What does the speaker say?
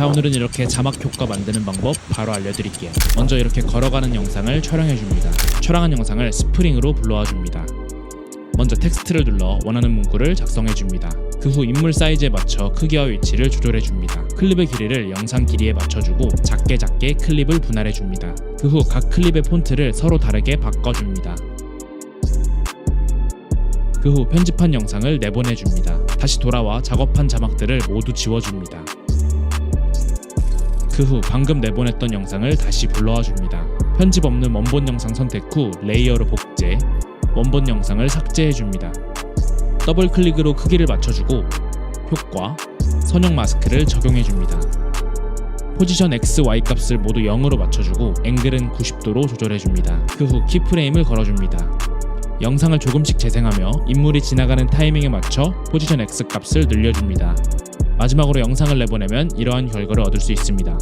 자 오늘은 이렇게 자막 효과 만드는 방법 바로 알려드릴게요. 먼저 이렇게 걸어가는 영상을 촬영해줍니다. 촬영한 영상을 스프링으로 불러와줍니다. 먼저 텍스트를 눌러 원하는 문구를 작성해줍니다. 그 후 인물 사이즈에 맞춰 크기와 위치를 조절해줍니다. 클립의 길이를 영상 길이에 맞춰주고 작게 작게 클립을 분할해줍니다. 그 후 각 클립의 폰트를 서로 다르게 바꿔줍니다. 그 후 편집한 영상을 내보내줍니다. 다시 돌아와 작업한 자막들을 모두 지워줍니다. 그 후 방금 내보냈던 영상을 다시 불러와 줍니다. 편집 없는 원본 영상 선택 후 레이어로 복제, 원본 영상을 삭제해 줍니다. 더블 클릭으로 크기를 맞춰주고 효과, 선형 마스크를 적용해 줍니다. 포지션 X, Y 값을 모두 0으로 맞춰주고 앵글은 90도로 조절해 줍니다. 그 후 키프레임을 걸어줍니다. 영상을 조금씩 재생하며 인물이 지나가는 타이밍에 맞춰 포지션 X 값을 늘려줍니다. 마지막으로 영상을 내보내면 이러한 결과를 얻을 수 있습니다.